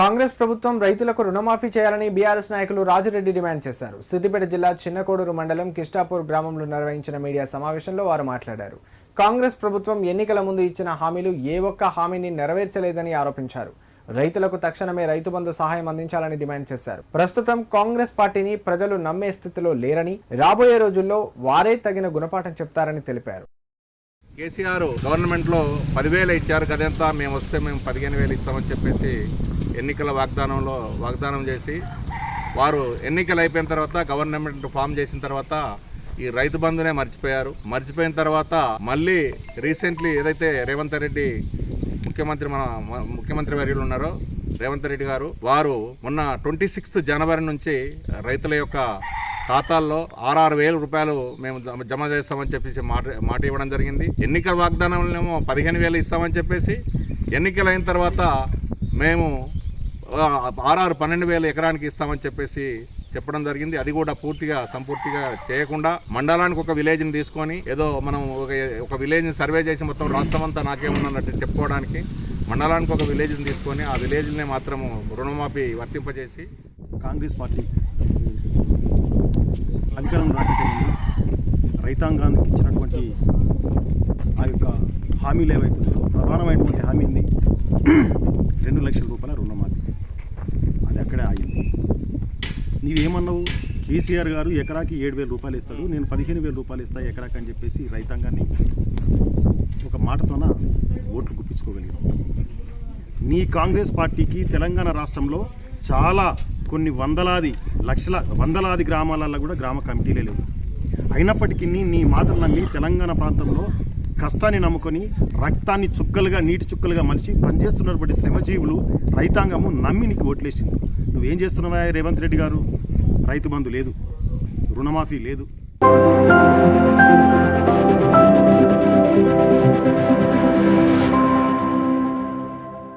కాంగ్రెస్ ప్రభుత్వం రైతులకు రుణమాఫీ చేయాలని బీఆర్ఎస్ నాయకులు రాజురెడ్డి డిమాండ్ చేశారు. సిద్దిపేట జిల్లా చిన్నకోడూరు మండలం కిష్టాపూర్ గ్రామంలో నిర్వహించిన మీడియా సమావేశంలో వారు మాట్లాడారు. కాంగ్రెస్ ప్రభుత్వం ఎన్నికల ముందు ఇచ్చిన హామీలు ఏ ఒక్క హామీని నెరవేర్చలేదని ఆరోపించారు. రైతులకు తక్షణమే రైతు బంధు సహాయం అందించాలని డిమాండ్ చేశారు. ప్రస్తుతం కాంగ్రెస్ పార్టీని ప్రజలు నమ్మే స్థితిలో లేరని రాబోయే రోజుల్లో వారే తగిన గుణపాఠం చెప్తారని తెలిపారు. కేసీఆర్ గవర్నమెంట్లో పదివేలు ఇచ్చారు కదంతా మేము వస్తే మేము పదిహేను వేలు ఇస్తామని చెప్పేసి ఎన్నికల వాగ్దానంలో వాగ్దానం చేసి వారు ఎన్నికలు అయిపోయిన తర్వాత గవర్నమెంట్ ఫామ్ చేసిన తర్వాత ఈ రైతు బంధునే మర్చిపోయారు. మర్చిపోయిన తర్వాత మళ్ళీ రీసెంట్లీ ఏదైతే రేవంత్ రెడ్డి ముఖ్యమంత్రి మన ముఖ్యమంత్రి వర్యులు ఉన్నారో రేవంత్ రెడ్డి గారు వారు మొన్న ట్వంటీ సిక్స్త్ జనవరి నుంచి రైతుల యొక్క ఖాతాల్లో ఆరు వేల రూపాయలు మేము జమ చేస్తామని చెప్పేసి మాట మాట ఇవ్వడం జరిగింది. ఎన్నికల వాగ్దానంలో పదిహేను వేలు ఇస్తామని చెప్పేసి ఎన్నికలు అయిన తర్వాత మేము ఆర్ఆర్ పన్నెండు వేల ఎకరానికి ఇస్తామని చెప్పేసి చెప్పడం జరిగింది. అది కూడా పూర్తిగా సంపూర్తిగా చేయకుండా మండలానికి ఒక విలేజ్ని తీసుకొని ఏదో మనం ఒక ఒక విలేజ్ని సర్వే చేసి మొత్తం రాష్ట్రం అంతా నాకేమున్నట్టు చెప్పుకోవడానికి మండలానికి ఒక విలేజ్ని తీసుకొని ఆ విలేజ్ని మాత్రము రుణమాఫీ వర్తింపజేసి కాంగ్రెస్ పార్టీ అధికారం రాకటే రైతాంగానికి ఇచ్చినటువంటి ఆ యొక్క హామీలు ఏవైతున్నాయో ప్రధానమైనటువంటి హామీ ఉంది రెండు లక్షల రూపాయల రుణమాఫీ అది అక్కడే ఆగింది నీవేమన్నావు? కేసీఆర్ గారు ఎకరాకి ఏడు వేల రూపాయలు ఇస్తాడు నేను పదిహేను వేల రూపాయలు ఇస్తా ఎకరాకి అని చెప్పేసి రైతాంగాన్ని ఒక మాటతోన ఓట్లు గుప్పించుకోగలిగాం నీ కాంగ్రెస్ పార్టీకి తెలంగాణ రాష్ట్రంలో చాలా కొన్ని వందలాది లక్షల వందలాది గ్రామాలలో కూడా గ్రామ కమిటీలే లేవు. అయినప్పటికీ నీ మాటలు నమ్మి తెలంగాణ ప్రాంతంలో కష్టాన్ని నమ్ముకొని రక్తాన్ని చుక్కలుగా నీటి చుక్కలుగా మలిచి పనిచేస్తున్నటువంటి శ్రమజీవులు రైతాంగము నమ్మి నీకు ఓట్లేసింది. నువ్వేం చేస్తున్నావా రేవంత్ రెడ్డి గారు? రైతు బంధు లేదు. రుణమాఫీ లేదు.